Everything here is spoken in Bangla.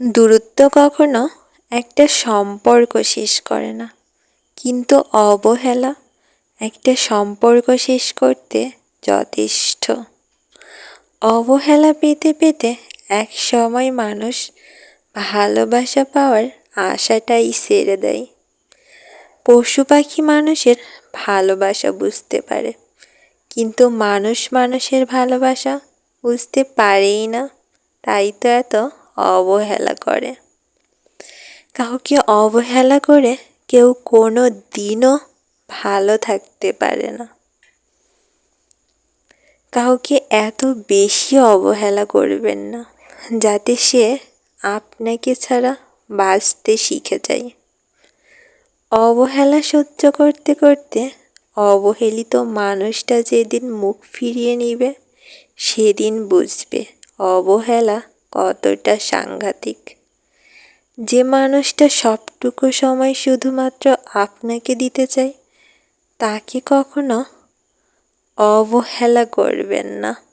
দূরত্ব কখনো একটা সম্পর্ক শেষ করে না। কিন্তু অবহেলা একটা সম্পর্ক শেষ করতে যথেষ্ট। অবহেলা পেতে পেতে এক সময় মানুষ ভালোবাসা পাওয়ার আশাটাই ছেড়ে দেয়। পশু পাখি মানুষের ভালোবাসা বুঝতে পারে, কিন্তু মানুষ মানুষের ভালোবাসা বুঝতে পারেই না। তাই তো এত অবহেলা করে। কাউকে অবহেলা করে কেউ কোনো দিনও ভালো থাকতে পারে না। কাউকে এত বেশি অবহেলা করবেন না, যাতে সে আপনাকে ছাড়া বাঁচতে শিখে যায়। অবহেলা সহ্য করতে করতে অবহেলিত মানুষটা যেদিন মুখ ফিরিয়ে নিবে, সেদিন বুঝবে অবহেলা কতটা সাংঘাতিক। যে মানুষটা সবটুকু সময় শুধুমাত্র আপনাকে দিতে চায়, তাকে কখনো অবহেলা করবেন না।